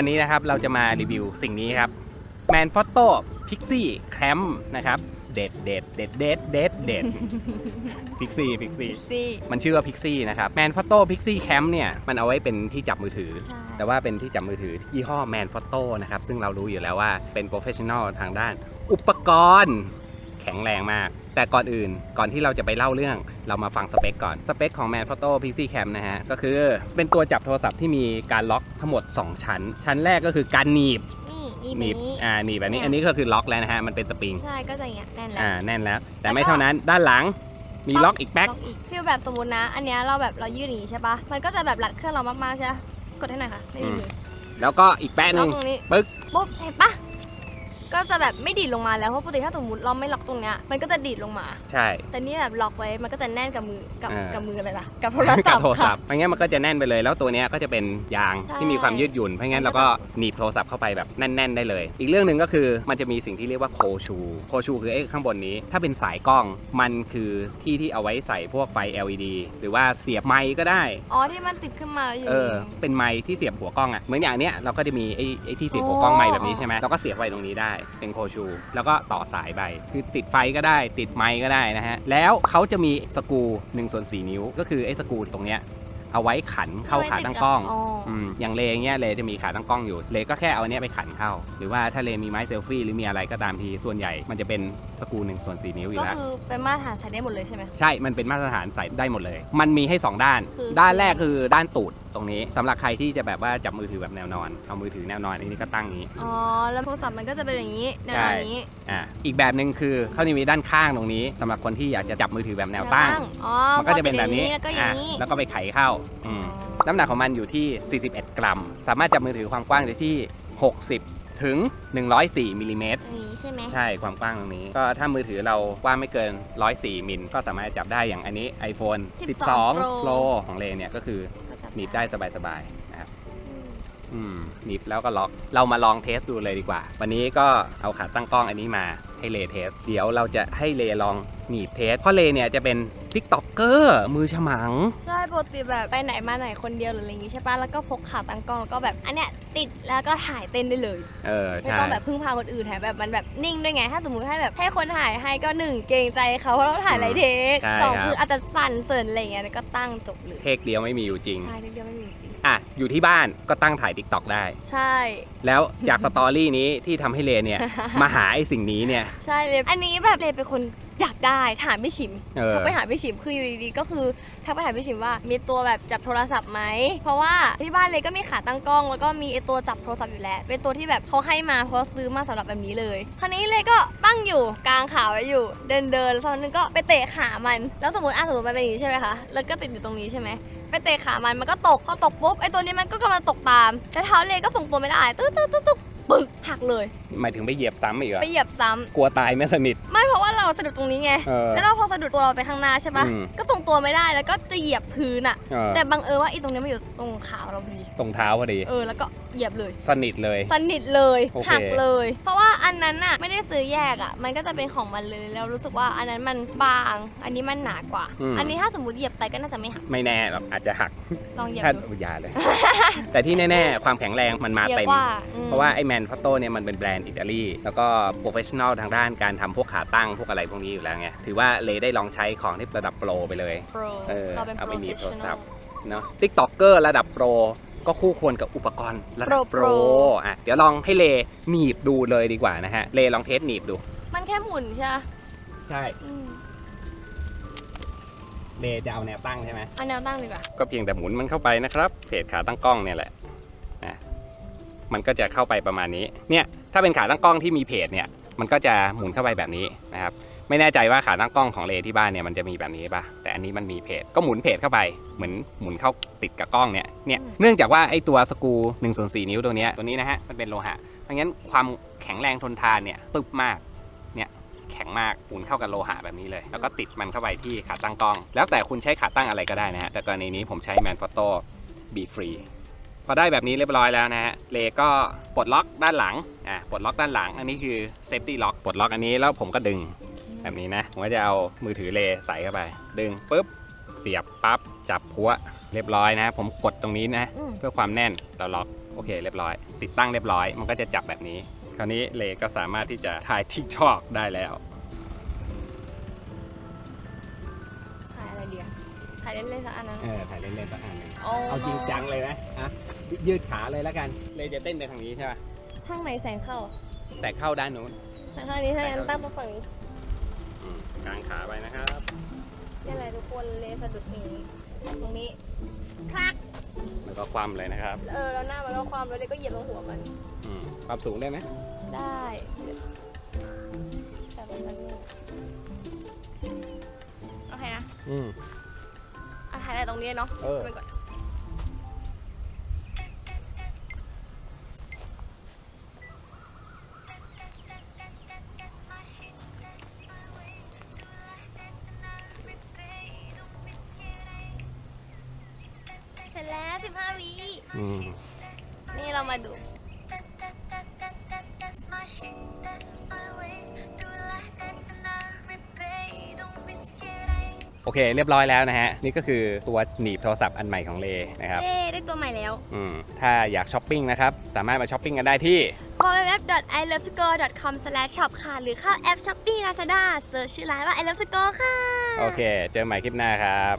วันนี้นะครับเราจะมารีวิวสิ่งนี้ครับ Man Photo Pixie Clamp นะครับเด็ดเด็ดเด็ดเด็ดเด็ดเด็ด Pixie Pixie ซี่มันชื่อว่า Pixie นะครับ Man Photo Pixie Cam เนี่ยมันเอาไว้เป็นที่จับมือถือใช่แต่ว่าเป็นที่จับมือถือยี่ห้อ Man Photo นะครับซึ่งเรารู้อยู่แล้วว่าเป็น professional ทางด้านอุปกรณ์ แข็งแรงมาก แต่ก่อนอื่นก่อนที่เราจะไปเล่าเรื่องเรามาฟังสเปคก่อน สเปคของ Man Photo Pixie Cam นะฮะ ก็คือเป็นตัวจับโทรศัพท์ที่มีการล็อกทั้งหมด 2 ชั้น ชั้นแรกก็คือการหนีบนี่หนีนี่แบบบนี้ อ่าหนีบแบบนี้เนี่ยอันนี้ก็คือล็อกแล้วนะฮะ มันเป็นสปริงใช่ ก็จะอย่างเงี้ยแน่นแล้วอ่าแน่นแล้ว แต่แล้วก็ไม่เท่านั้นด้านหลังมีล็อกอีกแป๊ก ล็อกอีกฟีลแบบสมมตินะ อันเนี้ยเราแบบเรายืดอย่างงี้ใช่ปะมันก็จะแบบรัดเครื่องเรามากๆใช่ปะกดให้หน่อยค่ะ ไม่มีมือแล้วก็อีกแป๊กหล็อนึ่กงตรงนี้ปึ๊ก ปุ๊บเห็นปะ ก็จะแบบไม่ดีดลงมาแล้วเพราะปกติถ้าสมมติเราไม่ล็อกตรงเนี้ยมันก็จะดีดลงมา ใช่แต่นี่แบบล็อกไว้มันก็จะแน่นกับมือกับอ่ากักับมืออะไรล่ะกับโทรศักัพบท์โทรศัค่ะ พท์ไม่งั้นมันก็จะแน่นไปเลย แล้วตัวเนี้ยก็จะเป็นยางใช่ ที่มีความยืดหยุ่นเพราะงั้นเราก็หนีบโทรศัพท์เข้าไปแบบแน่น ๆ ได้เลย อีกเรื่องหนึ่งก็คือมันจะมีสิ่งที่เรียกว่าโคชู โคชูคือไอ้ข้างบนนี้ ถ้าเป็นสายกล้องมันคือที่ที่เอาไว้ใส่พวกไฟ LED หรือว่าเสียบไมค์ก็ได้ อ๋อที่มันติดขึ้นมาอยู่ เออ เป็นไมค์ที่เสียบหัวกล้องอะเหมือนอย่างเนี้ยเราก็จะมีไอ้ไอ้ที่เสียบหัวกล้องไมค์แบบนี้ใช่ไหมเราก็เสียบไว้ตรงนี้ได้เป็นโคชู แล้วก็ต่อสายไป คือติดไฟก็ได้ ติดไมค์ก็ได้นะฮะ แล้วเขาจะมีสกรู1ส่วน4นิ้ว ก็คือไอ้สกรูตรงเนี้ยเอาไว้ขันเข้าขาตั้งกล้องอ๋ออมอย่างเลเงี้ยเลจะมีขาตั้งกล้องอยู่ เลก็แค่เอาอันเนี้ยไปขันเข้า หรือว่าถ้าเลมีไม้เซลฟี่หรือมีอะไรก็ตามทีส่วนใหญ่ มันจะเป็นสกรู1ส่วน4นิ้วอยู่ก็แล้วคือเป็นมาตรฐานใช้ได้หมดเลยใช่ไหมใช่ มันเป็นมาตรฐานใส่ได้หมดเลย มันมีให้ 2 ด้านคือด้านแรกคือด้านตูดตรงนี้สำหรับใครที่จะแบบว่าจับมือถือแบบแนวนอน เอามือถือแนวนอนอันนี้ก็ตั้งนี้ อ๋อ แล้วโทรศัพท์มันก็จะเป็นอย่างนี้แนวใช่นี้ อ่าอีกแบบหนึ่งคือเขาจะมีด้านข้างตรงนี้สำหรับคนที่อยากจะจับมือถือแบบแนวตั้ง อ๋อมันก็จะเป็นแบบนี้พอติดอย่างแล้วก็อย่างนี้อะแล้วก็ไปไขเข้าอืมน้ำหนักของมันอยู่ที่ 41 กรัม สามารถจับมือถือความกว้างอยู่ที่ 60 ถึง 104มิลลิเมตร อย่างนี้ใช่ไหมใช่ความกว้างตรงนี้ ก็ถ้ามือถือเรากว้างไม่เกิน 104 มิล ก็สามารถจับได้อย่างอันนี้ iPhone 12 Pro ของเลเนี่ยก็คือก็จับ หนีบได้สบายๆนะครับอืมอืมหนีบแล้วก็ล็อกเรามาลองเทสดูเลยดีกว่า วันนี้ก็เอาขาตั้งกล้องอันนี้มาให้เลเทส เดี๋ยวเราจะให้เลลอง หนีบเทสเพราะเลเนี่ยจะเป็น TikToker มือฉมัง ใช่ปกติแบบไปไหนมาไหนคนเดียวหรืออะไรอย่างงี้ใช่ปะแล้วก็พกขาตั้งกล้องแล้วก็แบบอันเนี้ยติดแล้วก็ถ่ายเต้นได้เลยเออไม่ใช่ ต้องแบบพึ่งพาคนอื่นแถมแบบมันแบบนิ่งด้วยไง ถ้าสมมติให้แบบให้คนถ่ายให้ก็หนึ่งเกรงใจเขาเพราะเราถ่ายหลายเทคใช่สองครับ คืออาจจะสั่นเสิร์นอะไรอย่างเงี้ยแล้วก็ตั้งจบเลยเทคเดียวไม่มีอยู่จริง ใช่เดียวไม่มีจริงอะ อยู่ที่บ้านก็ตั้งถ่าย TikTok ได้ ใช่แล้วจากสตอรี่นี้ที่ทำให้เลเนี่ย มาหาไอ้สิ่งนี้เนี่ย ใช่เลยอันนี้แบบเลยเป็นคน อยากได้ถามพี่ชิมเออ ทักไปหาพี่ชิมคืออยู่ดีๆก็คือทักไปหาพี่ชิมว่า มีตัวแบบจับโทรศัพท์ไหมเพราะว่าที่บ้านเลยก็มีขาตั้งกล้อง แล้วก็มีไอตัวจับโทรศัพท์อยู่แล้ว เป็นตัวที่แบบเขาให้มาเพราะซื้อมาสำหรับแบบนี้เลย คราวนี้เลยก็ตั้งอยู่กลางขาไว้อยู่ เดินเดินๆสักพักนึงก็ไปเตะขามัน แล้วสมมติอะสมมติมันเป็นอย่างนี้ใช่ไหมคะแล้วก็ติดอยู่ตรงนี้ใช่ไหม ไปเตะขามันมันก็ตก พอตกปุ๊บไอตัวนี้มันก็กำลังตกตามแล้วเท้าเลยก็ส่งตัวไม่ได้ ตึ๊ดตึ๊ดตึ๊ดตึ๊ด ปึกหักเลย หมายถึงไปเหยียบซ้ำอีกเหรอไปเหยียบซ้ำกลัวตายไม่สนิท ไม่เพราะว่าเราสะดุดตรงนี้ไง เออแล้วเราพอสะดุดตัวเราไปข้างหน้าใช่ปะอืม ก็ทรงตัวไม่ได้แล้วก็จะเหยียบพื้นอะเออแต่บังเอิญว่าอีตรงนี้มันอยู่ตรงขาเราพอดี ตรงเท้าพอดี เออแล้วก็เหยียบเลย สนิทเลย สนิทเลยโอเค หักเลย เพราะว่าอันนั้นอะไม่ได้ซื้อแยกอะมันก็จะเป็นของมันเลยแล้วรู้สึกว่าอันนั้นมันบาง อันนี้มันหนากว่า อืม อันนี้ถ้าสมมติเหยียบไปก็น่าจะไม่หักไม่แน่หรอกอาจจะหักลองเหยียบถ้าดูอย่าเลย แต่ที่แน่ๆ ความแข็งแรงมันมาเยอะเต็ม กว่าอืมเพราะว่าไอ้แมนฟอตโต้เนี่ยมันเป็นแบรนด์อิตาลีแล้วก็โปรเฟชชั่นอลทางด้านการทำพวกขาตั้งพวกอะไรพวกนี้อยู่แล้วไงถือว่าเลได้ลองใช้ของที่ระดับโปรไปเลยโปรเออเราเป็นเอาโปไปรหนีเฟบชโทรชั่นศัอพลท์เนาะทิกตอกเกอร์ระดับโปรก็คู่ควรกับอุปกรณ์ระดับโปรโปรโปรอะเดี๋ยวลองให้เลหนีบดูเลยดีกว่านะฮะเลลองเทสหนีบดู มันแค่หมุนใช่ปะใช่อืมเลจะเอาแนวตั้งใช่ไหมเอาแนวตั้งดีกว่า ก็เพียงแต่หมุนมันเข้าไปนะครับ เพจขาตั้งกล้องเนี่ยแหละนะ มันก็จะเข้าไปประมาณนี้ เนี่ยถ้าเป็นขาตั้งกล้องที่มีเพจเนี่ยมันก็จะหมุนเข้าไปแบบนี้นะครับไม่แน่ใจว่าขาตั้งกล้องของเลที่บ้านเนี่ยมันจะมีแบบนี้ป่ะแต่อันนี้มันมีเพจก็หมุนเพจเข้าไปเหมือนหมุนเข้าติดกับกล้องเนี่ยเนี่ยเนื่องจากว่าไอ้ตัวสกรู1ส่วน4นิ้วตัวเนี้ยตัวนี้นะฮะมันเป็นโลหะเพราะงั้นความแข็งแรงทนทานเนี่ยตึบมากเนี่ยแข็งมากหมุนเข้ากับโลหะแบบนี้เลย แล้วก็ติดมันเข้าไปที่ขาตั้งกล้อง แล้วแต่คุณใช้ขาตั้งอะไรก็ได้นะฮะแต่กรณีนี้ผมใช้ Manfrotto B Free พอได้แบบนี้เรียบร้อยแล้วนะฮะเลก็ปลดล็อกด้านหลังอะปลดล็อกด้านหลัง อันนี้คือ Safety Lock ปลดล็อกอันนี้แล้วผมก็ดึงแบบนี้นะผมก็จะเอามือถือเลใส่เข้าไป ดึงปุ๊บเสียบปั๊บจับพัวเรียบร้อยนะ ผมกดตรงนี้นะอืมเพื่อความแน่นเราล็อกโอเคเรียบร้อย ติดตั้งเรียบร้อย มันก็จะจับแบบนี้ คราวนี้เลก็สามารถที่จะถ่ายทิกชอกได้แล้วายเล่นๆสักอันนั้นเออถ่ายเล่นๆสักอันหนึงโอ้เอาจริงจังเลยนะอะยืดขาเลยแล้วกัน เลยจะเต้นไปทางนี้ใช่ป่ะทางไหนแสงเข้าแต่เข้าด้านนู้นทางข้างนี้ถ้างั้นตั้งตรงฝั่งนี้อืมกางขาไปนะครับนี่อะไรทุกคนเลสะดุดอย่างนี้ตรงนี้พรักแล้วก็คว่ำเลยนะครับเออแล้วหน้ามันก็ความแล้วเด็กก็เหยียบตรงหัวมันอืมความสูงได้ไหมได้แต่เป็นแบบนี้โอเคนะ อืม อะถ่ายอะไรตรงนี้เนาะเออไปก่อนเสร็จแล้ว15วิอืมนี่เรามาดู That's my shit, that's my wave. Do it like that and I repay. Don't be scared, I ain't โอเคเรียบร้อยแล้วนะฮะ นี่ก็คือตัวหนีบโทรศัพท์อันใหม่ของเลนะครับเย้ได้ตัวใหม่แล้วอืมถ้าอยากช้อปปิ้งนะครับ สามารถมาช้อปปิ้งกันได้ที่ www.ilovescore.com/shop ค่ะ หรือเข้าแอป Shopee Lazada เซิร์ชชื่อร้านว่า I Love Score ค่ะ โอเค เจอใหม่คลิปหน้าครับ